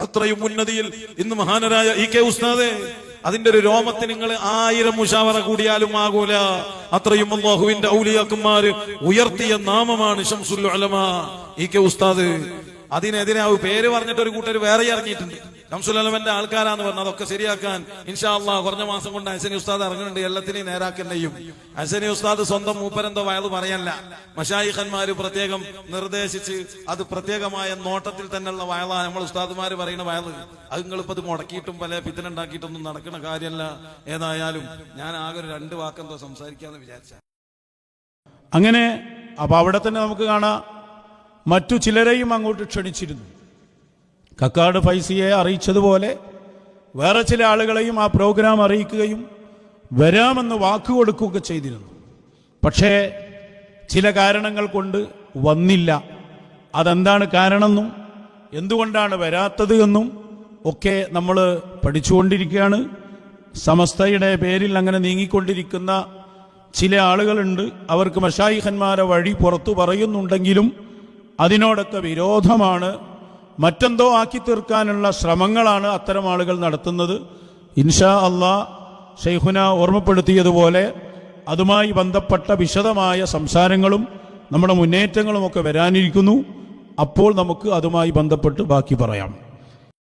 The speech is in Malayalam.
അത്രയും ഉന്നതിയിൽ ഇന്ന് മഹാനരായ ഇ കെ ഉസ്താദെ അതിന്റെ ഒരു രോമത്തിന് നിങ്ങൾ ആയിരം മുഷാവറ കൂടിയാലും ആകൂല. അത്രയും അള്ളാഹുവിന്റെ ഔലിയാക്കന്മാര് ഉയർത്തിയ നാമമാണ് ഷംസുൽ ഉലമ. ഇ കെ ഉസ്താദ് അതിനെതിരെ ആ പേര് പറഞ്ഞിട്ട് ഒരു കൂട്ടർ വേറെ ഇറങ്ങിയിട്ടുണ്ട്. ഷംസുൽ ഉലമന്റെ ആൾക്കാരാന്ന് പറഞ്ഞത് അതൊക്കെ ശരിയാക്കാൻ ഇൻഷാ അള്ളാഹ് കുറഞ്ഞ മാസം കൊണ്ട് അസനി ഉസ്താദ് ഇറങ്ങുന്നുണ്ട് എല്ലാത്തിനെയും നേരാക്കുന്നയും. അസനി ഉസ്താദ് സ്വന്തം മൂപ്പരെന്തോ വയത് പറയല്ല. മഷായിഖന്മാര് പ്രത്യേകം നിർദ്ദേശിച്ച് അത് പ്രത്യേകമായ നോട്ടത്തിൽ തന്നെയുള്ള വയലാണ് നമ്മൾ ഉസ്താദ്മാര് പറയുന്ന വയത് അത് നിങ്ങളിപ്പോ മുടക്കിയിട്ടും പല പിത്തനുണ്ടാക്കിയിട്ടൊന്നും നടക്കുന്ന കാര്യമല്ല ഏതായാലും ഞാൻ ആകെ ഒരു രണ്ട് വാക്കെന്തോ സംസാരിക്കാന്ന് വിചാരിച്ച. അങ്ങനെ അപ്പൊ അവിടെ തന്നെ നമുക്ക് കാണാം. മറ്റു ചിലരെയും അങ്ങോട്ട് ക്ഷണിച്ചിരുന്നു. കക്കാട് ഫൈസിയെ അറിയിച്ചതുപോലെ വേറെ ചില ആളുകളെയും ആ പ്രോഗ്രാം അറിയിക്കുകയും വരാമെന്ന് വാക്ക് കൊടുക്കുകയൊക്കെ ചെയ്തിരുന്നു. പക്ഷേ ചില കാരണങ്ങൾ കൊണ്ട് വന്നില്ല. അതെന്താണ് കാരണമെന്നും എന്തുകൊണ്ടാണ് വരാത്തത് എന്നും ഒക്കെ നമ്മൾ പഠിച്ചുകൊണ്ടിരിക്കുകയാണ്. സമസ്തയുടെ പേരിൽ അങ്ങനെ നീങ്ങിക്കൊണ്ടിരിക്കുന്ന ചില ആളുകളുണ്ട്. അവർക്ക് മഷായിഖന്മാരെ വഴി പുറത്തു പറയുന്നുണ്ടെങ്കിലും അതിനോടൊക്കെ വിരോധമാണ് മറ്റെന്തോ ആക്കി തീർക്കാനുള്ള ശ്രമങ്ങളാണ് അത്തരം ആളുകൾ നടത്തുന്നത്. ഇൻഷാ അള്ളാ ഷെയ്ഖുന ഓർമ്മപ്പെടുത്തിയതുപോലെ അതുമായി ബന്ധപ്പെട്ട വിശദമായ സംസാരങ്ങളും നമ്മുടെ മുന്നേറ്റങ്ങളും ഒക്കെ വരാനിരിക്കുന്നു. അപ്പോൾ നമുക്ക് അതുമായി ബന്ധപ്പെട്ട് ബാക്കി പറയാം.